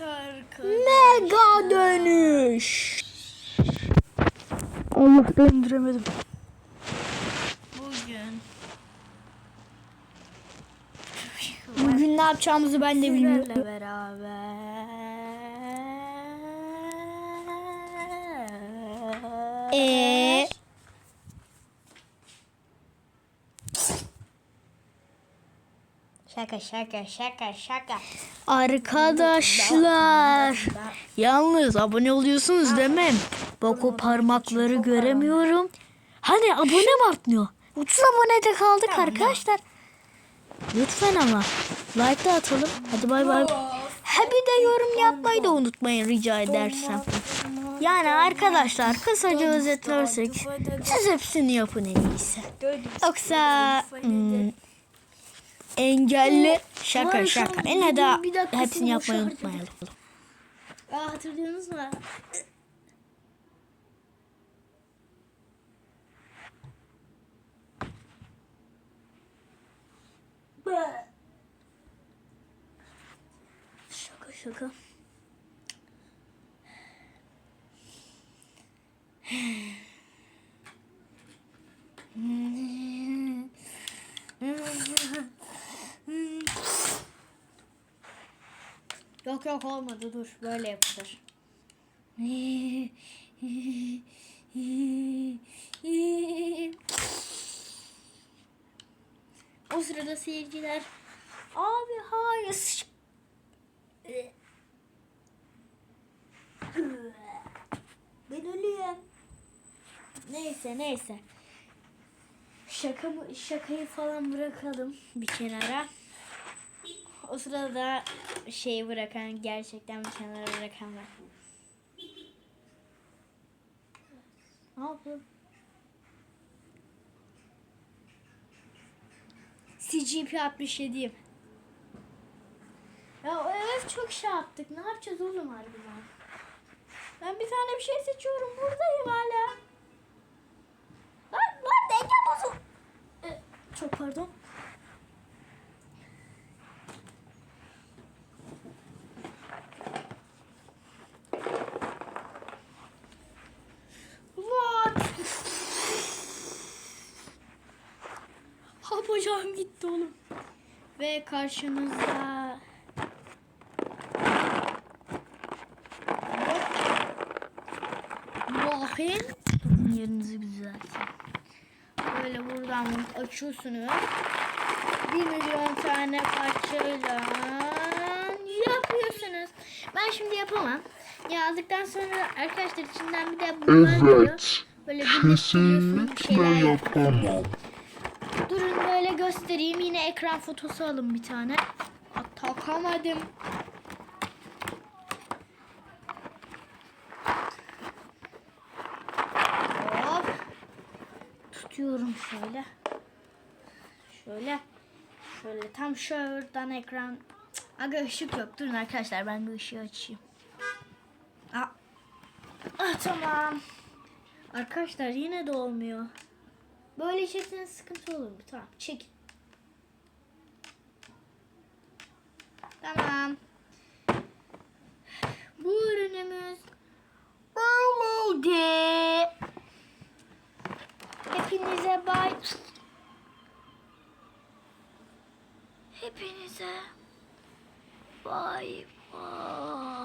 Evet arkadaşlar. Mega dönüş. Allah döndüremedim. Bugün. Bugün ne yapacağımızı ben de bilmiyorum. Sizlerle beraber. Eee? Şaka şaka şaka şaka. Arkadaşlar. Yalnız abone oluyorsunuz demem. Bak o parmakları göremiyorum. Hani abone mi artmıyor? 30 abonede kaldık arkadaşlar. Lütfen ama. Like de atalım. Hadi bay bay. Ha bir de yorum yapmayı da unutmayın rica edersem. Yani arkadaşlar kısaca özetlersek siz hepsini yapın en iyisi. Yoksa hmm, engelli şaka şaka. Bir dakika hepsini yapmayı unutmayalım. Aa, hatırlıyorsunuz mu? Şaka şaka. Yok yok olmadı dur böyle yapılır. O sırada seyirciler abi hayır ben ölüyorum. Neyse neyse. Şaka mı, şakayı falan bırakalım bir kenara. O sırada şeyi bırakan gerçekten bir kenara bırakan var. Ne yapayım? CGP 67'yim. Ya o evet çok şey yaptık. Ne yapacağız oğlum harbiden? Ben bir tane bir şey seçiyorum. Buradayım hala. Ha bacağım gitti oğlum. Ve karşınızda Bakın yerinizi düzeltin. Böyle buradan açıyorsunuz. Bir milyon tane parçayla yapıyorsunuz. Ben şimdi yapamam. Yazdıktan sonra arkadaşlar içinden bir de bunlar. Evet. Böyle birleştiriyorsunuz, bir Kesinlikle yapamam. Göstereyim. Yine ekran fotosu alın bir tane. Takamadım. Hop. Tutuyorum şöyle. Şöyle. Şöyle tam şuradan ekran. Aga ışık yok. Durun arkadaşlar ben bir ışığı açayım. Aa. Ah, tamam. Arkadaşlar yine de olmuyor. Böyle çekseniz sıkıntı olur mu? Tamam çek. Tamam. Bu ürünümüz oldu. Hepinize bay. Hepinize bay bay.